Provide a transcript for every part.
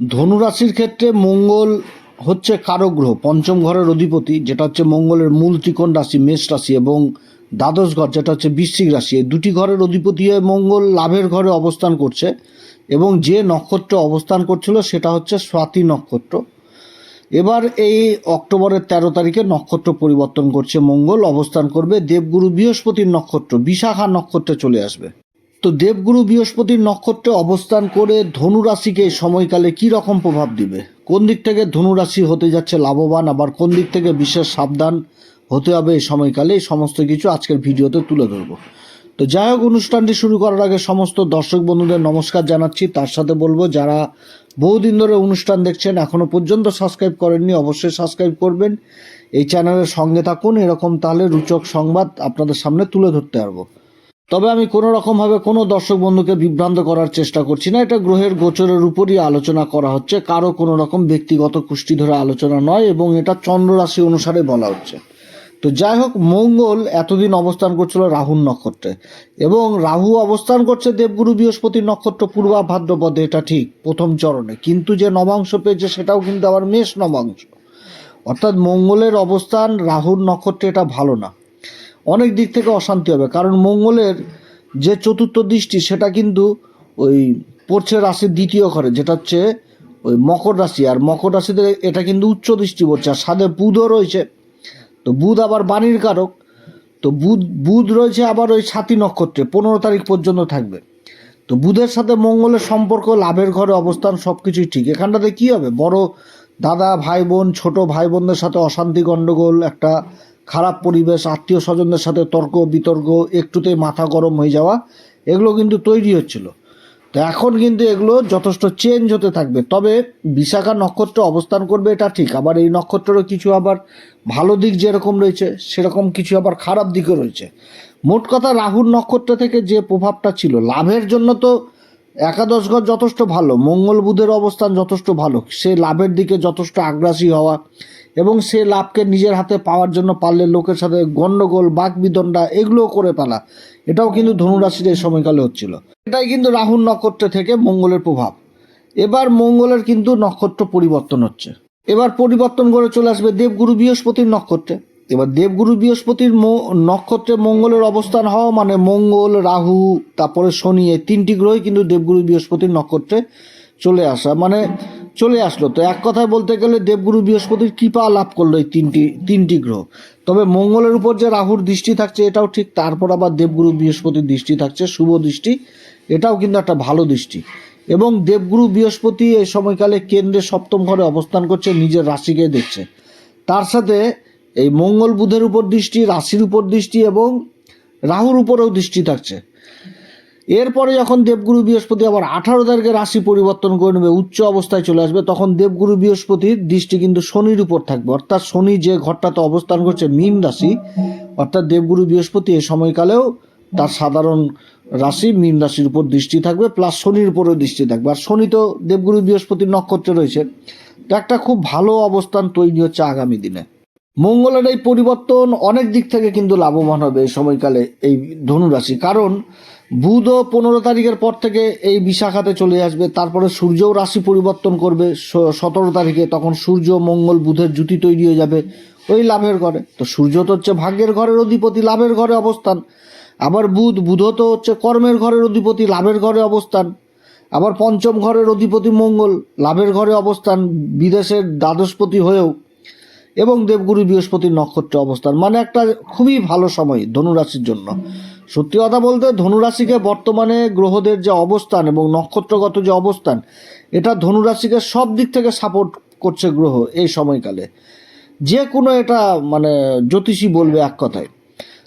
ধনুরাশির ক্ষেত্রে মঙ্গল হচ্ছে কারক গ্রহ পঞ্চম ঘরের অধিপতি, যেটা হচ্ছে মঙ্গলের মূল ত্রিকোণ রাশি, মেষ রাশি এবং দ্বাদশ ঘর, যেটা হচ্ছে বৃশ্চিক রাশি। এই দুটি ঘরের অধিপতি হয়ে মঙ্গল লাভের ঘরে অবস্থান করছে এবং যে নক্ষত্র অবস্থান করছিল সেটা হচ্ছে স্বাতি নক্ষত্র। এবার এই অক্টোবরের তেরো তারিখে নক্ষত্র পরিবর্তন করছে, মঙ্গল অবস্থান করবে দেবগুরু বৃহস্পতির নক্ষত্র, বিশাখা নক্ষত্রে চলে আসবে। তো দেবগুরু বৃহস্পতির নক্ষত্রে অবস্থান করে ধনু রাশিকে এই সময়কালে কি রকম প্রভাব দিবে? কোন দিক থেকে ধনু রাশি হতে যাচ্ছে লাভবান, আবার কোন দিক থেকে বিশেষ সাবধান হতে হবে এই সময়কালে? এই সমস্ত কিছু আজকের ভিডিওতে তুলে ধরবো। তো যাই হোক, অনুষ্ঠানটি শুরু করার আগে সমস্ত দর্শক বন্ধুদের নমস্কার জানাচ্ছি। তার সাথে বলব, যারা বহুদিন ধরে অনুষ্ঠান দেখছেন, এখনও পর্যন্ত সাবস্ক্রাইব করেননি, অবশ্যই সাবস্ক্রাইব করবেন। এই চ্যানেলের সঙ্গে থাকুন, এরকম তাহলে রুচক সংবাদ আপনাদের সামনে তুলে ধরতে পারব। তবে আমি কোনো রকমভাবে কোনো দর্শক বন্ধুকে বিভ্রান্ত করার চেষ্টা করছি না। এটা গ্রহের গোচরের উপরই আলোচনা করা হচ্ছে। কারও কোনো রকম ব্যক্তিগত কুষ্টি ধরে আলোচনা নয় এবং এটা চন্দ্র রাশি অনুসারে বলা হচ্ছে। তো যাই হোক, মঙ্গল এতদিন অবস্থান করছিল রাহুর নক্ষত্রে এবং রাহু অবস্থান করছে দেবগুরু বৃহস্পতির নক্ষত্র পূর্বা ভাদ্রপদে, এটা ঠিক, প্রথম চরণে। কিন্তু যে নবাংশ পেয়েছে সেটাও কিন্তু আবার মেষ নবাংশ। অর্থাৎ মঙ্গলের অবস্থান রাহুর নক্ষত্রে এটা ভালো না। অনেক দিক থেকে অশান্তি হবে। কারণ মঙ্গলের যে চতুর্থ দৃষ্টি, সেটা কিন্তু ওই পড়ছে রাশির দ্বিতীয় ঘরে, যেটা হচ্ছে ওই মকর রাশি। আর মকর রাশিতে এটা কিন্তু উচ্চ দৃষ্টি পড়ছে। আর সাথে বুধও রয়েছে। তো বুধ আবার বাণীর কারক। তো বুধ বুধ রয়েছে আবার ওই সাতী নক্ষত্রে, পনেরো তারিখ পর্যন্ত থাকবে। তো বুধের সাথে মঙ্গলের সম্পর্ক, লাভের ঘরে অবস্থান সব কিছুই ঠিক। এখানটাতে কী হবে? বড় দাদা, ভাই বোন, ছোটো ভাই বোনদের সাথে অশান্তি গণ্ডগোল একটা খারাপ পরিবেশ, আত্মীয় স্বজনদের সাথে তর্ক, বিতর্ক, একটুতেই মাথা গরম হয়ে যাওয়া, এগুলো কিন্তু তৈরি হচ্ছিল। তো এখন কিন্তু এগুলো যথেষ্ট চেঞ্জ হতে থাকবে। তবে বিশাখা নক্ষত্র অবস্থান করবে এটা ঠিক, আবার এই নক্ষত্রেরও কিছু আবার ভালো দিক যেরকম রয়েছে, সেরকম কিছু আবার খারাপ দিকও রয়েছে। মোট কথা রাহুর নক্ষত্র থেকে যে প্রভাবটা ছিল, লাভের জন্য তো একাদশ ঘর যথেষ্ট ভালো, মঙ্গল বুধের অবস্থান যথেষ্ট ভালো, সে লাভের দিকে যথেষ্ট আগ্রাসী হওয়া এবং সে লাভকে নিজের হাতে পাওয়ার জন্য পারলে লোকের সাথে গণ্ডগোল বাক বিদণ্ডা এগুলোও করে ফেলা। এটাও কিন্তু ধনুরাশির এই সময়কালে হচ্ছিল। এটাই কিন্তু রাহুর নক্ষত্র থেকে মঙ্গলের প্রভাব। এবার মঙ্গলের কিন্তু নক্ষত্র পরিবর্তন হচ্ছে। এবার পরিবর্তন করে চলে আসবে দেবগুরু বৃহস্পতির নক্ষত্রে। এবার দেবগুরু বৃহস্পতির নক্ষত্রে মঙ্গলের অবস্থান হওয়া মানে মঙ্গল, রাহু, তারপরে শনি, এই তিনটি গ্রহই কিন্তু দেবগুরু বৃহস্পতির নক্ষত্রে চলে আসা মানে চলে আসলো। তো এক কথায় বলতে গেলে দেবগুরু বৃহস্পতির কৃপা লাভ করল এই তিনটি তিনটি গ্রহ। তবে মঙ্গলের উপর যে রাহুর দৃষ্টি থাকছে, এটাও ঠিক, তারপর আবার দেবগুরু বৃহস্পতির দৃষ্টি থাকছে, শুভ দৃষ্টি, এটাও কিন্তু একটা ভালো দৃষ্টি। এবং দেবগুরু বৃহস্পতি এই সময়কালে কেন্দ্রে সপ্তম ঘরে অবস্থান করছে, নিজের রাশিকে দেখছে। তার সাথে এই মঙ্গল বুধের উপর দৃষ্টি, রাশির উপর দৃষ্টি এবং রাহুর উপরেও দৃষ্টি থাকছে। এরপরে যখন দেবগুরু বৃহস্পতি আবার আঠারো তারিখে রাশি পরিবর্তন করে নেবে, উচ্চ অবস্থায় চলে আসবে, তখন দেবগুরু বৃহস্পতির দৃষ্টি কিন্তু শনির উপর থাকবে। অর্থাৎ শনি যে ঘরটাতে অবস্থান করছে, মীন রাশি, অর্থাৎ দেবগুরু বৃহস্পতি এই সময়কালেও তার সাধারণ রাশি মীন রাশির উপর দৃষ্টি থাকবে, প্লাস শনির উপরেও দৃষ্টি থাকবে। আর শনি তো দেবগুরু বৃহস্পতির নক্ষত্রে রয়েছে। তো একটা খুব ভালো অবস্থান তৈরি হচ্ছে আগামী দিনে। মঙ্গলের এই পরিবর্তন অনেক দিক থেকে কিন্তু লাভবান হবে এই সময়কালে এই ধনুরাশি। কারণ বুধও পনেরো তারিখের পর থেকে এই বিশাখাতে চলে আসবে, তারপরে সূর্যও রাশি পরিবর্তন করবে। সতেরো তারিখে তখন সূর্য, মঙ্গল, বুধের জুতি তৈরি হয়ে যাবে ওই লাভের ঘরে। তো সূর্য তো হচ্ছে ভাগ্যের ঘরের অধিপতি, লাভের ঘরে অবস্থান। আবার বুধ বুধ তো হচ্ছে কর্মের ঘরের অধিপতি, লাভের ঘরে অবস্থান। আবার পঞ্চম ঘরের অধিপতি মঙ্গল, লাভের ঘরে অবস্থান। বিদেশের দ্বাদশপতি হয়েও এবং দেবগুরু বৃহস্পতির নক্ষত্রে অবস্থান। মানে একটা খুবই ভালো সময় ধনুরাশির জন্য। সত্যি কথা বলতে ধনুরাশিকে বর্তমানে গ্রহদের যে অবস্থান এবং নক্ষত্রগত যে অবস্থান, এটা ধনুরাশিকে সব দিক থেকে সাপোর্ট করছে গ্রহ এই সময়কালে। যে কোনো এটা মানে জ্যোতিষী বলবে এক কথায়।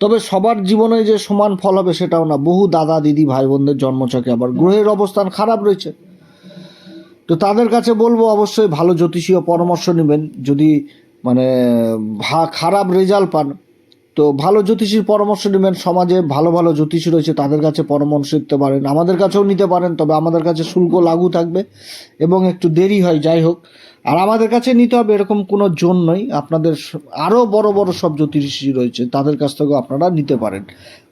তবে সবার জীবনে যে সমান ফল হবে সেটাও না। বহু দাদা, দিদি, ভাই বোনদের জন্মছকে আবার গ্রহের অবস্থান খারাপ রয়েছে। তো তাদের কাছে বলব অবশ্যই ভালো জ্যোতিষীয় পরামর্শ নেবেন। যদি মানে ভা- খারাপ রেজাল্ট পান। তো ভালো জ্যোতিষীর পরামর্শ নেবেন। সমাজে ভালো ভালো জ্যোতিষী রয়েছে, তাদের কাছে পরামর্শ নিতে পারেন। আমাদের কাছেও নিতে পারেন, তবে আমাদের কাছে শুল্ক লাগু থাকবে এবং একটু দেরি হয়, যাই হোক। আর আমাদের কাছে নিতে হবে, এরকম কোনো জোন নয় আপনাদের আরও বড় বড় সব জ্যোতিষী রয়েছে, তাদের কাছ থেকেও আপনারা নিতে পারেন।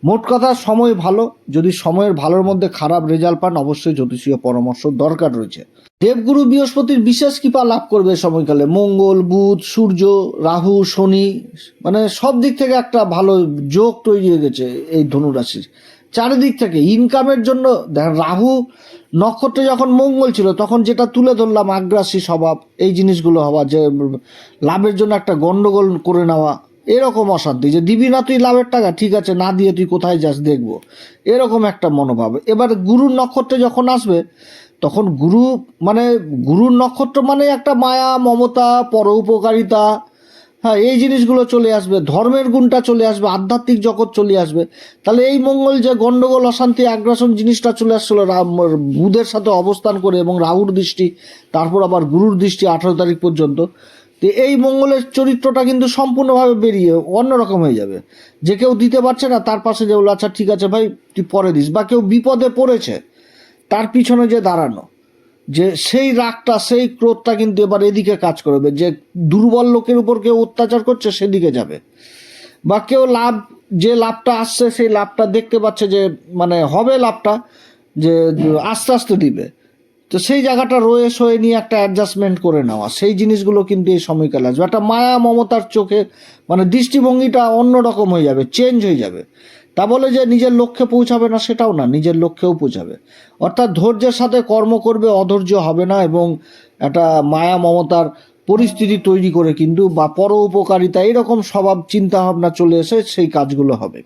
মোট কথা, সময় ভালো। যদি সময়ের ভালোর মধ্যে খারাপ রেজাল্ট পান, অবশ্যই জ্যোতিষীয় পরামর্শ দরকার রয়েছে। দেবগুরু বৃহস্পতির বিশেষ কৃপা লাভ করবে সময়কালে। মঙ্গল, বুধ, সূর্য, রাহু, শনি মানে সব দিক থেকে একটা ভালো যোগ তৈরি হয়ে গেছে এই ধনুরাশির। চারিদিক থেকে ইনকামের জন্য, দেখেন রাহু নক্ষত্রে যখন মঙ্গল ছিল, তখন যেটা তুলে ধরলাম আগ্রাসী স্বভাব, এই জিনিসগুলো হওয়া, যে লাভের জন্য একটা গন্ডগোল করে নেওয়া, এরকম অশান্তি। যে দিবি না তুই লাভের টাকা, ঠিক আছে, না দিয়ে তুই কোথায় যাস দেখব। এরকম একটা মনোভাব। এবার গুরুর নক্ষত্রে যখন আসবে তখন গুরু মানে গুরুর নক্ষত্র মানে একটা মায়া, মমতা পরোপকারিতা হ্যাঁ এই জিনিসগুলো চলে আসবে, ধর্মের গুণটা চলে আসবে, আধ্যাত্মিক জগৎ চলে আসবে। তাহলে এই মঙ্গল যে গন্ডগোল, অশান্তি, আগ্রাসন জিনিসটা চলে আসছিল বুধের সাথে অবস্থান করে এবং রাহুর দৃষ্টি, তারপর আবার গুরুর দৃষ্টি আঠারো তারিখ পর্যন্ত। তো এই মঙ্গলের চরিত্রটা কিন্তু সম্পূর্ণভাবে বেরিয়ে অন্যরকম হয়ে যাবে। যে কেউ দিতে পারছে না, তার পাশে যে বলল আচ্ছা ঠিক আছে ভাই, তুই পরে দিস। বা কেউ বিপদে পড়েছে তার পিছনে যে দাঁড়ানো, যে সেই রাগটা, সেই ক্রোধটা কিন্তু এবার এদিকে কাজ করবে, যে দুর্বল লোকের উপর কেউ অত্যাচার করছে সেদিকে যাবে। বা কেউ লাভ, যে লাভটা আসছে, সেই লাভটা দেখতে পাচ্ছে যে মানে হবে লাভটা, যে আস্তে আস্তে দিবে। তো সেই জায়গাটা রয়ে সয়ে নিয়ে একটা অ্যাডজাস্টমেন্ট করে নেওয়া, সেই জিনিসগুলো কিন্তু এই সময়কালে আসবে। একটা মায়া মমতার চোখে মানে দৃষ্টিভঙ্গিটা অন্যরকম হয়ে যাবে চেঞ্জ হয়ে যাবে। তা বলে যে নিজের লক্ষ্যে পৌঁছাবে না সেটাও না, নিজের লক্ষ্যেও পৌঁছাবে। অর্থাৎ ধৈর্যের সাথে কর্ম করবে অধৈর্য হবে না এবং একটা মায়া মমতার পরিস্থিতি তৈরি করে কিন্তু বা পর উপকারিতা এরকম স্বভাব চিন্তা ভাবনা চলে এসে সেই কাজগুলো হবে।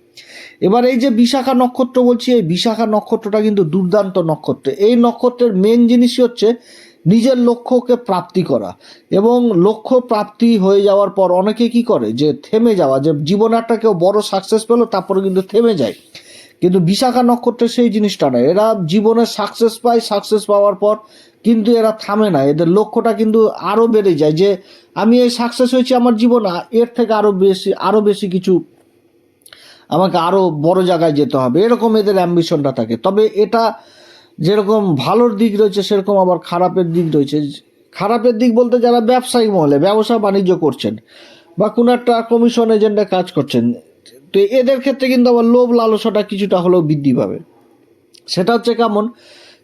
এবার এই যে বিশাখা নক্ষত্র বলছি, এই বিশাখা নক্ষত্রটা কিন্তু দুর্দান্ত নক্ষত্র। এই নক্ষত্রের মেন জিনিসই হচ্ছে নিজের লক্ষ্যকে প্রাপ্তি করা। এবং লক্ষ্য প্রাপ্তি হয়ে যাওয়ার পর অনেকে কি করে? যে থেমে যাওয়া, যে জীবনে একটা কেউ বড় সাকসেস পেল, তারপরে কিন্তু থেমে যায়। কিন্তু বিশাখা নক্ষত্রের সেই জিনিসটা নয়। এরা জীবনে সাকসেস পায় সাকসেস পাওয়ার পর কিন্তু এরা থামে না। এদের লক্ষ্যটা কিন্তু আরও বেড়ে যায় যে, আমি এই সাকসেস হয়েছি আমার জীবন, এর থেকে আরও বেশি আরও বেশি কিছু আমাকে আরও বড় জায়গায় যেতে হবে। এরকম এদের অ্যাম্বিশনটা থাকে। তবে এটা যেরকম ভালোর দিক রয়েছে, সেরকম আবার খারাপের দিক রয়েছে। খারাপের দিক বলতে যারা ব্যবসায়িক মহলে, ব্যবসা বাণিজ্য করছেন বা কোনো একটা কমিশন এজেন্টে কাজ করছেন, তো এদের ক্ষেত্রে কিন্তু আবার লোভ লালসাটা কিছুটা হলেও বৃদ্ধি পাবে। সেটা হচ্ছে কেমন?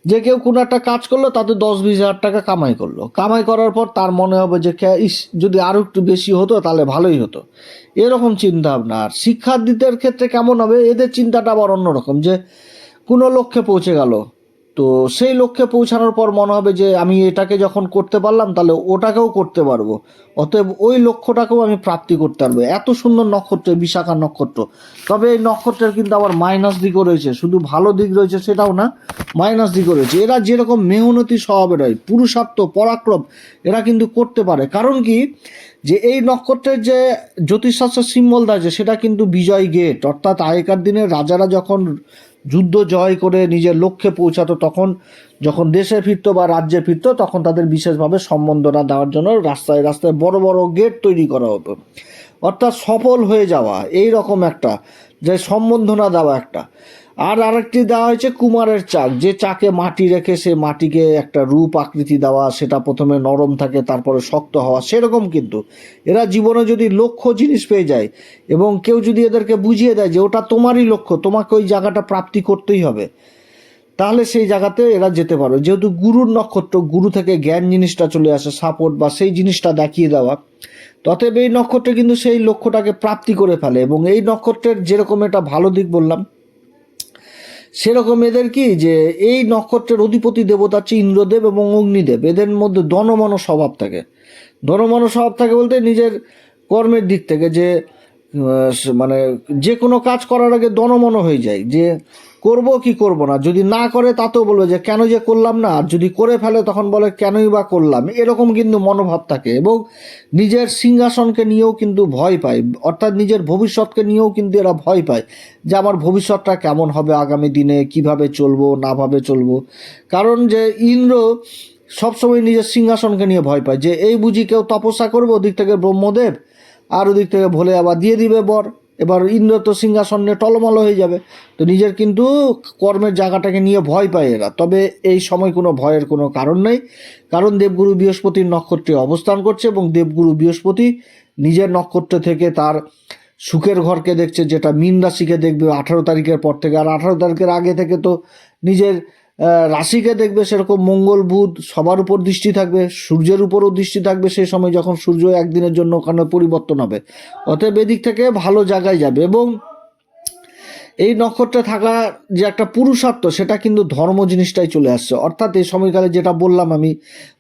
যে কেউ কোনো একটা কাজ করল, তাতে দশ বিশ হাজার টাকা কামাই করল। কামাই করার পর তার মনে হবে যে ইস, যদি আরও একটু বেশি হতো, তাহলে ভালোই হতো। এরকম চিন্তা ভাবনা আর শিক্ষার্থীদের ক্ষেত্রে কেমন হবে? এদের চিন্তাটা আবার অন্যরকম যে, কোনো লক্ষ্যে পৌঁছে গেল। তো সেই লক্ষ্যে পৌঁছানোর পর মনে হবে যে আমি এটাকে যখন করতে পারলাম, তাহলে ওটাকেও করতে পারব। অতএব ওই লক্ষ্যটাকেও আমি প্রাপ্তি করতে পারব। এত সুন্দর নক্ষত্র বিশাখা নক্ষত্র। তবে এই নক্ষত্রের কিন্তু আবার মাইনাস দিকও রয়েছে। শুধু ভালো দিক রয়েছে সেটাও না মাইনাস দিকও রয়েছে। এরা যেরকম মেহনতি স্বভাবের হয় পুরুষার্থ, পরাক্রম, এরা কিন্তু করতে পারে। কারণ কি? যে এই নক্ষত্রের যে জ্যোতিষশাস্ত্রের সিম্বল আছে, সেটা কিন্তু বিজয় গেট অর্থাৎ আগেকার দিনে রাজারা যখন যুদ্ধ জয় করে নিজের লক্ষ্যে পৌঁছাতো তখন, যখন দেশে ফিরত বা রাজ্যে ফিরত, তখন তাদের বিশেষভাবে সম্বন্ধনা দেওয়ার জন্য রাস্তায় রাস্তায় বড় বড় গেট তৈরি করা হতো। অর্থাৎ সফল হয়ে যাওয়া এই রকম একটা, যে সম্বন্ধনা দেওয়া একটা। আর আরেকটি দেওয়া হয়েছে কুমারের চাক। যে চাকে মাটি রেখে সে মাটিকে একটা রূপ আকৃতি দেওয়া, সেটা প্রথমে নরম থাকে, তারপরে শক্ত হওয়া, সেরকম কিন্তু। এরা জীবনে যদি লক্ষ্য জিনিস পেয়ে যায় এবং কেউ যদি এদেরকে বুঝিয়ে দেয় যে ওটা তোমারই লক্ষ্য, তোমাকে ওই জায়গাটা প্রাপ্তি করতেই হবে, তাহলে সেই জায়গাতে এরা যেতে পারবে। যেহেতু গুরুর নক্ষত্র, গুরু থেকে জ্ঞান জিনিসটা চলে আসে, সাপোর্ট বা সেই জিনিসটা দেখিয়ে দেওয়া, ততএব এই নক্ষত্রে কিন্তু সেই লক্ষ্যটাকে প্রাপ্তি করে ফেলে এবং এই নক্ষত্রের যেরকম এটা ভালো দিক বললাম সেরকম এদের কি যে এই নক্ষত্রের অধিপতি দেবতা হচ্ছে ইন্দ্রদেব এবং অগ্নিদেব। এদের মধ্যে দনমন স্বভাব থাকে। দনমন স্বভাব থাকে বলতে নিজের কর্মের দিক থেকে যে মানে যে কোনো কাজ করার আগে দনমন হয়ে যায় যে করব কি করব না। যদি না করে তাতেও বলবে যে কেন যে করলাম না, আর যদি করে ফেলে তখন বলে কেনই বা করলাম। এরকম কিন্তু মনোভাব থাকে এবং নিজের সিংহাসনকে নিয়েও কিন্তু ভয় পায়। অর্থাৎ নিজের ভবিষ্যৎকে নিয়েও কিন্তু এরা ভয় পায় যে আমার ভবিষ্যৎটা কেমন হবে, আগামী দিনে কীভাবে চলবো না ভাবে চলবো। কারণ যে ইন্দ্র সবসময় নিজের সিংহাসনকে নিয়ে ভয় পায় যে, এই বুঝি কেউ তপস্যা করব ওদিক থেকে ব্রহ্মদেব? আর ওদিক থেকে ভোলে আবার দিয়ে দিবে বর। এবার ইন্দ্র তো সিংহাসনে টলমল হয়ে যাবে। তো নিজের কিন্তু কর্মের জায়গাটাকে নিয়ে ভয় পায় এরা। তবে এই সময় কোনো ভয়ের কোনো কারণ নেই। কারণ দেবগুরু বৃহস্পতির নক্ষত্রে অবস্থান করছে এবং দেবগুরু বৃহস্পতি নিজের নক্ষত্র থেকে তার সুখের ঘরকে দেখছে, যেটা মীন রাশিকে দেখবে আঠারো তারিখের পর থেকে। আর আঠারো তারিখের আগে থেকে তো নিজের রাশিকে দেখবে সেরকম মঙ্গল, বুধ সবার উপর দৃষ্টি থাকবে, সূর্যের উপরও দৃষ্টি থাকবে সেই সময় যখন সূর্য একদিনের জন্য ওখানে পরিবর্তন হবে। অতএব এদিক থেকে ভালো জায়গায় যাবে এবং এই নক্ষত্রে থাকা যে একটা পুরুষার্থ, সেটা কিন্তু ধর্ম জিনিসটাই চলে আসছে। অর্থাৎ এই সময়কালে যেটা বললাম আমি,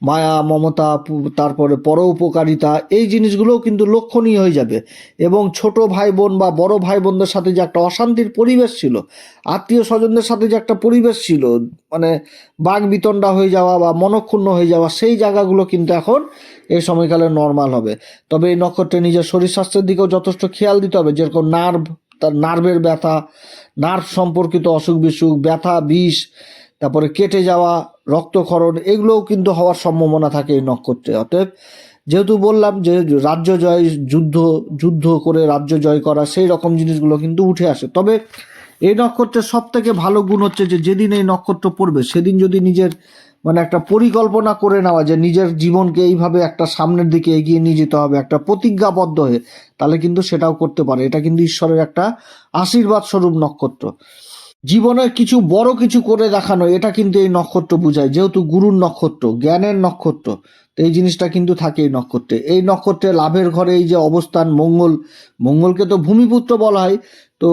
মায়া, মমতা তারপরে পর উপকারিতা, এই জিনিসগুলোও কিন্তু লক্ষণীয় হয়ে যাবে। এবং ছোট ভাই বোন বা বড় ভাই বোনদের সাথে যে একটা অশান্তির পরিবেশ ছিল, আত্মীয় স্বজনদের সাথে যে একটা পরিবেশ ছিল মানে বাঘ বিতণ্ডা হয়ে যাওয়া বা মনক্ষুণ্ণ হয়ে যাওয়া, সেই জায়গাগুলো কিন্তু এখন এই সময়কালে নর্মাল হবে। তবে এই নক্ষত্রে নিজের শরীর স্বাস্থ্যের দিকেও যথেষ্ট খেয়াল দিতে হবে। যেরকম নার্ভ তার নার্ভের ব্যথা, নার্ভ সম্পর্কিত অসুখ বিসুখ, ব্যথা, বিষ, তারপরে কেটে যাওয়া, রক্তক্ষরণ, এগুলোও কিন্তু হওয়ার সম্ভাবনা থাকে এই নক্ষত্রে। অতএব যেহেতু বললাম যে রাজ্য জয়, যুদ্ধ যুদ্ধ করে রাজ্য জয় করা, সেই রকম জিনিসগুলো কিন্তু উঠে আসে। তবে এই নক্ষত্রের সব থেকে ভালো গুণ হচ্ছে যে যেদিন এই নক্ষত্র পড়বে, সেদিন যদি নিজের মানে একটা পরিকল্পনা করে নেওয়া যে নিজের জীবনকে এইভাবে একটা সামনের দিকে এগিয়ে নিয়ে যেতে হবে, একটা প্রতিজ্ঞাবদ্ধ হয়ে, তাহলে কিন্তু সেটাও করতে পারে। এটা কিন্তু ঈশ্বরের একটা আশীর্বাদ স্বরূপ নক্ষত্র। জীবনে কিছু বড় কিছু করে দেখানো, এটা কিন্তু এই নক্ষত্র বোঝায়, যেহেতু গুরুর নক্ষত্র, জ্ঞানের নক্ষত্র, তো এই জিনিসটা কিন্তু থাকে এই নক্ষত্রে। এই নক্ষত্রে লাভের ঘরে এই যে অবস্থান, মঙ্গল, মঙ্গলকে তো ভূমিপুত্র বলা হয়, তো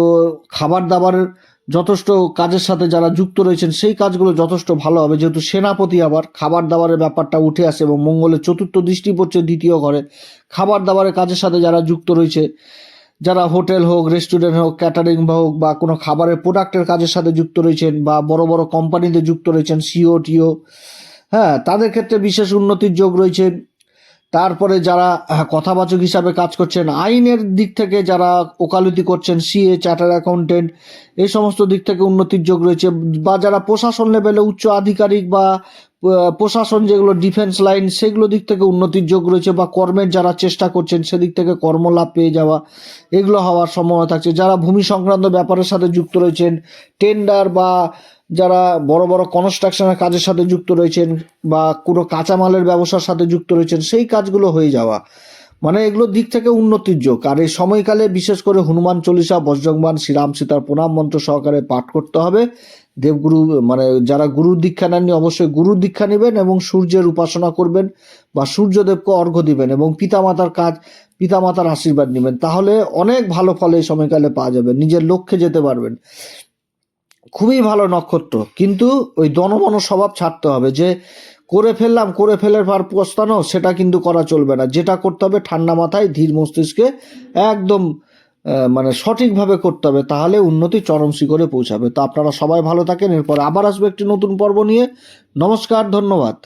খাবার দাবারের যথেষ্ট কাজের সাথে যারা যুক্ত রয়েছেন, সেই কাজগুলো যথেষ্ট ভালো হবে। যেহেতু সেনাপতি আবার খাবার দাবারের ব্যাপারটা উঠে আসে এবং মঙ্গলের চতুর্থ দৃষ্টি পড়ছে দ্বিতীয় ঘরে। খাবার দাবারের কাজের সাথে যারা যুক্ত রয়েছে, যারা হোটেল হোক, রেস্টুরেন্ট হোক, ক্যাটারিং হোক বা কোনো খাবারের প্রোডাক্টের কাজের সাথে যুক্ত রয়েছেন বা বড় বড় কোম্পানিতে যুক্ত রয়েছেন, সিও, টিও হ্যাঁ তাদের ক্ষেত্রে বিশেষ উন্নতির যোগ রয়েছে। তারপরে যারা কথাবাচক হিসাবে কাজ করছেন, আইনের দিক থেকে যারা ওকালতি করছেন, সিএ চার্টার অ্যাকাউন্টেন্ট, এই সমস্ত দিক থেকে উন্নতির যোগ রয়েছে, বা যারা প্রশাসন লেভেলে উচ্চ আধিকারিক বা প্রশাসন যেগুলো ডিফেন্স লাইন, সেগুলো দিক থেকে উন্নতির যোগ রয়েছে, বা কর্মের যারা চেষ্টা করছেন, সেদিক থেকে কর্মলাভ পেয়ে যাওয়া, এগুলো হওয়ার সম্ভাবনা থাকছে। যারা ভূমি সংক্রান্ত ব্যাপারের সাথে যুক্ত রয়েছেন, টেন্ডার বা যারা বড় বড় কনস্ট্রাকশনের কাজের সাথে যুক্ত রয়েছেন বা কোনো কাঁচামালের ব্যবসার সাথে যুক্ত রয়েছেন, সেই কাজগুলো হয়ে যাওয়া। মানে এগুলোর দিক থেকে উন্নতির যোগ। আর এই সময়কালে বিশেষ করে হনুমান চল্লিশা বজ্রংবান শ্রীরাম সীতার প্রণাম মন্ত্র সহকারে পাঠ করতে হবে। দেবগুরু মানে যারা গুরুর দীক্ষা নেননি অবশ্যই গুরুর দীক্ষা নেবেন এবং সূর্যের উপাসনা করবেন বা সূর্যদেবকে অর্ঘ্য দিবেন এবং পিতামাতার কাজ, পিতামাতার আশীর্বাদ নেবেন। তাহলে অনেক ভালো ফল এই সময়কালে পাওয়া যাবে। নিজের লক্ষ্যে যেতে পারবেন। খুবই ভালো নক্ষত্র। কিন্তু ওই দনমন স্বভাব ছাড়তে হবে যে, করে ফেললাম, করে ফেলে পর পস্তানো সেটা কিন্তু করা চলবে না। যেটা করতে হবে ঠান্ডা মাথায় ধীর মস্তিষ্কে একদম মানে সঠিকভাবে করতে হবে, তাহলে উন্নতি চরম শিখরে পৌঁছাবে। তো আপনারা সবাই ভালো থাকেন, এরপর আবার আসবে একটি নতুন পর্ব নিয়ে। নমস্কার, ধন্যবাদ।